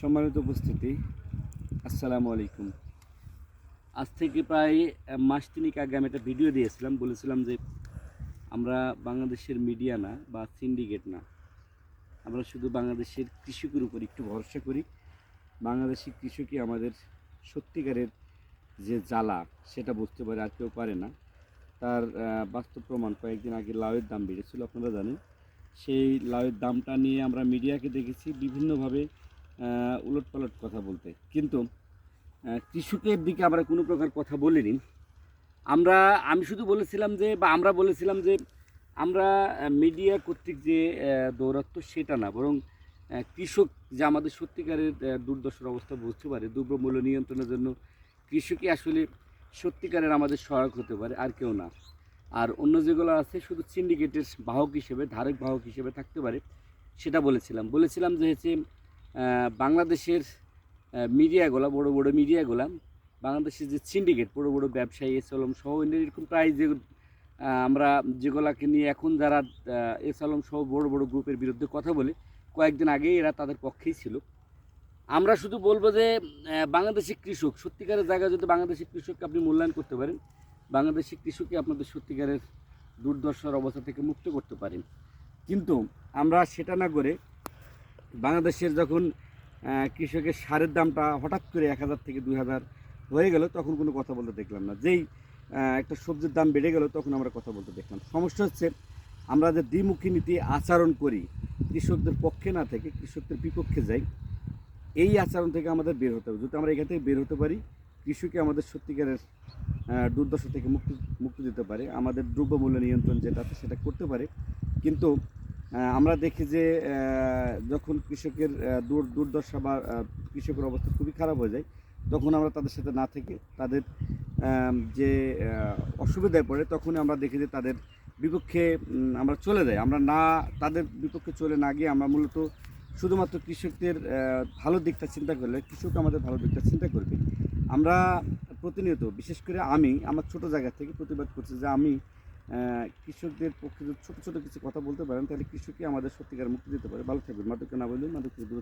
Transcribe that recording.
সম্মানিত উপস্থিতি, আসসালামু আলাইকুম। আজ থেকে প্রায় মাস তিনিক আগে আমি একটা ভিডিও দিয়েছিলাম, বলেছিলাম যে আমরা বাংলাদেশের মিডিয়া না বা সিন্ডিকেট না, আমরা শুধু বাংলাদেশের কৃষকের উপর একটু ভরসা করি। বাংলাদেশি কৃষকই আমাদের সত্যিকারের যে জ্বালা, সেটা বুঝতে পারে আর কেউ পারে না। তার বাস্তব প্রমাণ কয়েকদিন আগে লাউয়ের দাম বেড়েছিল, আপনারা জানেন। সেই লাউয়ের দামটা নিয়ে আমরা মিডিয়াকে দেখেছি, বিভিন্নভাবে উলট পালট কথা বলতে। কিন্তু কৃষকের দিকে আমরা কোনো প্রকার কথা বলিনি। আমরা, আমি শুধু বলেছিলাম যে, বা আমরা বলেছিলাম যে, আমরা মিডিয়া কর্তৃক যে দৌরাত্ম সেটা না, বরং কৃষক যে আমাদের সত্যিকারের দুর্দশার অবস্থা বুঝতে পারে দ্রব্যমূল্য নিয়ন্ত্রণের জন্য কৃষকই আসলে সত্যিকারের আমাদের সহায়ক হতে পারে, আর কেউ না। আর অন্য যেগুলো আছে, শুধু সিন্ডিকেটের বাহক হিসেবে, ধারক বাহক হিসেবে থাকতে পারে, সেটা বলেছিলাম। বলেছিলাম যে হচ্ছে বাংলাদেশের মিডিয়াগুলো বড় বড় মিডিয়াগুলো বাংলাদেশের যে সিন্ডিকেট বড় বড় ব্যবসায়ী এসলম সহ এরকম প্রায় যে আমরা যেগুলাকে নিয়ে এখন যারা এসলম সহ বড় বড় গ্রুপের বিরুদ্ধে কথা বলে কয়েকদিন আগেই এরা তাদের পক্ষেই ছিল। আমরা শুধু বলব যে আহ, বাংলাদেশের কৃষক সত্যিকারের জায়গায় যদি বাংলাদেশের কৃষককে আপনি মূল্যায়ন করতে পারেন বাংলাদেশের কৃষককে আপনাদের সত্যিকারের দুর্দশার অবস্থা থেকে মুক্ত করতে পারেন। কিন্তু আমরা সেটা না করে বাংলাদেশের যখন কৃষকের সারের দামটা হঠাৎ করে এক হাজার থেকে দুই হাজার হয়ে গেল, তখন কোনো কথা বলতে দেখলাম না। যেই একটা সবজির দাম বেড়ে গেল, তখন আমরা কথা বলতে দেখলাম। সমস্যা হচ্ছে, আমরা যে দ্বিমুখী নীতি আচরণ করি, কৃষকদের পক্ষে না থেকে কৃষকদের বিপক্ষে যাই, এই আচরণ থেকে আমাদের বের হতে হবে। যদি আমরা এখান থেকে বের হতে পারি, কৃষকই আমাদের সত্যিকারের দুর্দশা থেকে মুক্তি মুক্তি দিতে পারে। আমাদের দ্রব্যমূল্য নিয়ন্ত্রণ যেটা আছে, সেটা করতে পারে। কিন্তু আমরা দেখি যে যখন কৃষকের দুর, দুর্দশা বা কৃষকের অবস্থা খুবই খারাপ হয়ে যায়, তখন আমরা তাদের সাথে না থেকে তাদের যে অসুবিধায় পড়ে তখন আমরা দেখি যে তাদের বিপক্ষে আমরা চলে যাই। আমরা না, তাদের বিপক্ষে চলে না গিয়ে আমরা মূলত শুধুমাত্র কৃষকদের ভালো দিকটা চিন্তা করলে, কৃষক আমাদের ভালো দিকটা চিন্তা করবে। আমরা প্রতিনিয়ত, বিশেষ করে আমি, আমার ছোট জায়গা থেকে প্রতিবাদ করছি যে আমি কৃষকদের পক্ষে যদি ছোটো ছোটো কিছু কথা বলতে পারেন, তাহলে কৃষকই আমাদের সত্যিকার মুক্তি দিতে পারে। ভালো থাকবেন। মাদককে না বললে মাদক থেকে দূরে